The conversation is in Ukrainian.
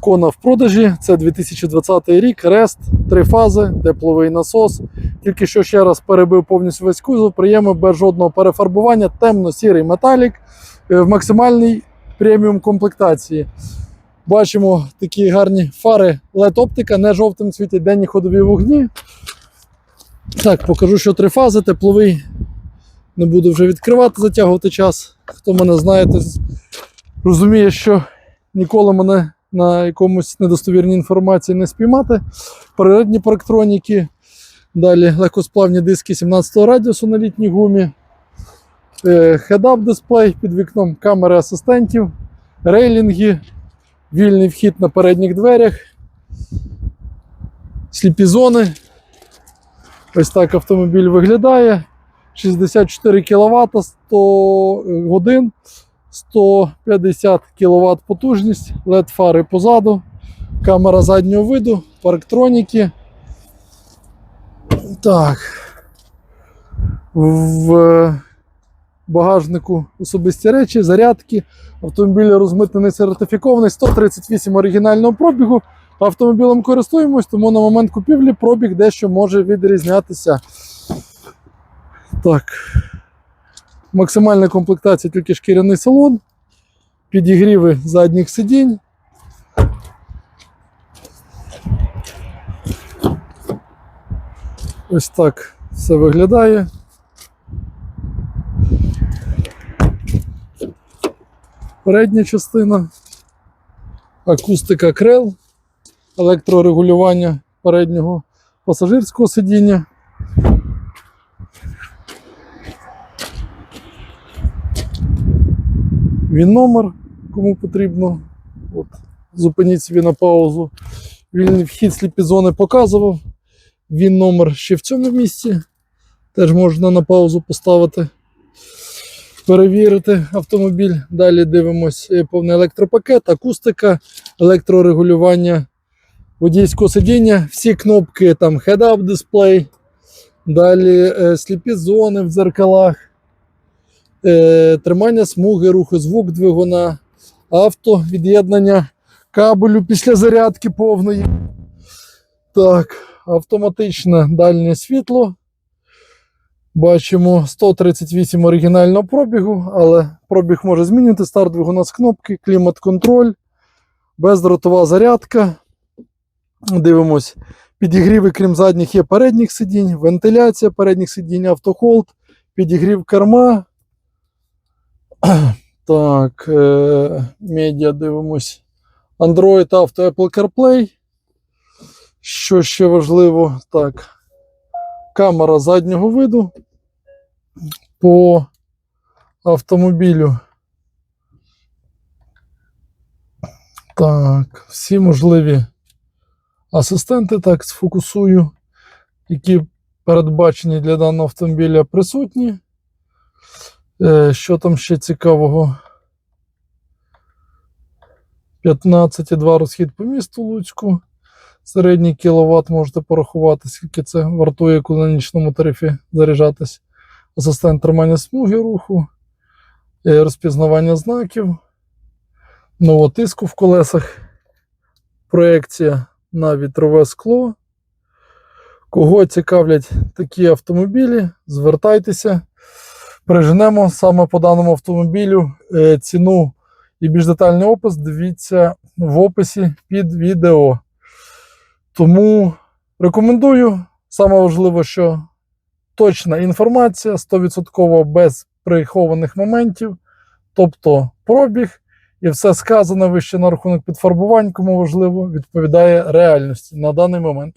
Кона в продажі. Це 2020 рік. Рест, три фази, тепловий насос. Тільки що ще раз перебив повністю весь кузов, приємно без жодного перефарбування, темно-сірий металік е, в максимальній преміум комплектації. Бачимо такі гарні фари LED-оптика, не жовтим світі, денні ходові вогні. Так, покажу, що три фази, тепловий. Не буду вже відкривати, затягувати час. Хто мене знає, розуміє, що ніколи мене на якомусь недостовірній інформації не спіймати. Передні парктроніки. Далі легкосплавні диски 17 радіусу на літній гумі. Head-up дисплей під вікном, камери асистентів, рейлінги, вільний вхід на передніх дверях, сліпі зони. Ось так автомобіль виглядає. 64 кВт, 100 годин, 150 кВт потужність, LED фари позаду, камера заднього виду, парктроніки. Так. В багажнику особисті речі, зарядки. Автомобіль розмитнений сертифікований, 138 оригінального пробігу. Автомобілем користуємось, тому на момент купівлі пробіг дещо може відрізнятися. Так. Максимальна комплектація тільки шкіряний салон, підігріви задніх сидінь. Ось так все виглядає. Передня частина, акустика крил, електрорегулювання переднього пасажирського сидіння. Він номер, кому потрібно. От, зупиніть собі на паузу. Вільний вхід сліпі зони показував. Він номер ще в цьому місці. Теж можна на паузу поставити. Перевірити автомобіль. Далі дивимось е, повний електропакет, акустика, електрорегулювання водійського сидіння, всі кнопки там head-up дисплей. Далі е, сліпі зони в дзеркалах тримання смуги, руху, звук двигуна, авто, від'єднання кабелю після зарядки повної. Так, автоматичне дальнє світло. Бачимо 138 оригінального пробігу, але пробіг може змінити. Старт двигуна з кнопки, клімат-контроль, бездротова зарядка. Дивимось. Підігріви, крім задніх, є передніх сидінь, вентиляція передніх сидінь, автохолд, підігрів керма. Так, е, медіа дивимось. Android Auto Apple CarPlay. Що ще важливо? Так. Камера заднього виду по автомобілю. Так, всі можливі асистенти, так, сфокусую, які передбачені для даного автомобіля присутні. Е, Що там ще цікавого? 15,2 розхід по місту Луцьку. Середній кіловат можете порахувати, скільки це вартує, коли на нічному тарифі заряджатись. Асистент тримання смуги руху, е, розпізнавання знаків, новотиску в колесах, проекція на вітрове скло. Кого цікавлять такі автомобілі, звертайтеся. Приженемо саме по даному автомобілю е, ціну і більш детальний опис. Дивіться в описі під відео. Тому рекомендую. Саме важливо, що точна інформація 100% без прихованих моментів, тобто пробіг і все сказане вище на рахунок підфарбувань, кому важливо, відповідає реальності на даний момент.